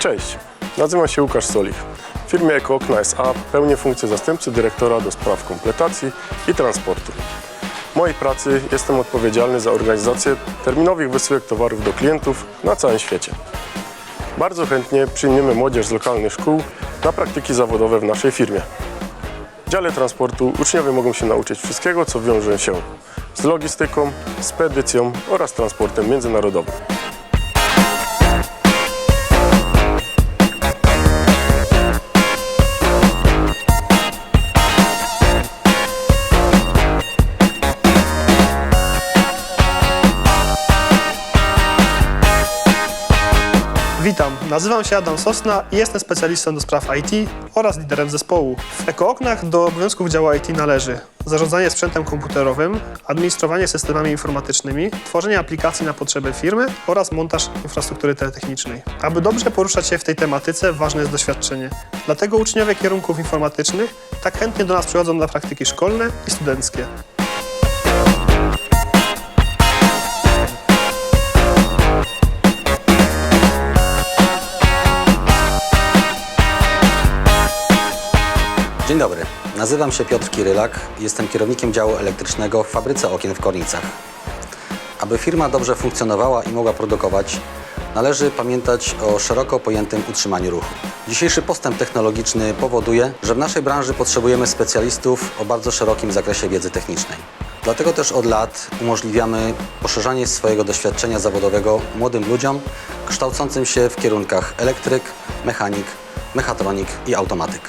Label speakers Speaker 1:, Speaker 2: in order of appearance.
Speaker 1: Cześć, nazywam się Łukasz Solich. W firmie Eko Okna S.A. pełnię funkcję zastępcy dyrektora do spraw kompletacji i transportu. W mojej pracy jestem odpowiedzialny za organizację terminowych wysyłek towarów do klientów na całym świecie. Bardzo chętnie przyjmiemy młodzież z lokalnych szkół na praktyki zawodowe w naszej firmie. W dziale transportu uczniowie mogą się nauczyć wszystkiego, co wiąże się z logistyką, spedycją oraz transportem międzynarodowym.
Speaker 2: Witam, nazywam się Adam Sosna i jestem specjalistą do spraw IT oraz liderem zespołu. W EkoOknach do obowiązków działu IT należy zarządzanie sprzętem komputerowym, administrowanie systemami informatycznymi, tworzenie aplikacji na potrzeby firmy oraz montaż infrastruktury teletechnicznej. Aby dobrze poruszać się w tej tematyce, ważne jest doświadczenie. Dlatego uczniowie kierunków informatycznych tak chętnie do nas przychodzą na praktyki szkolne i studenckie.
Speaker 3: Dzień dobry, nazywam się Piotr Kirylak jestem kierownikiem działu elektrycznego w fabryce okien w Kornicach. Aby firma dobrze funkcjonowała i mogła produkować, należy pamiętać o szeroko pojętym utrzymaniu ruchu. Dzisiejszy postęp technologiczny powoduje, że w naszej branży potrzebujemy specjalistów o bardzo szerokim zakresie wiedzy technicznej. Dlatego też od lat umożliwiamy poszerzanie swojego doświadczenia zawodowego młodym ludziom kształcącym się w kierunkach elektryk, mechanik, mechatronik i automatyk.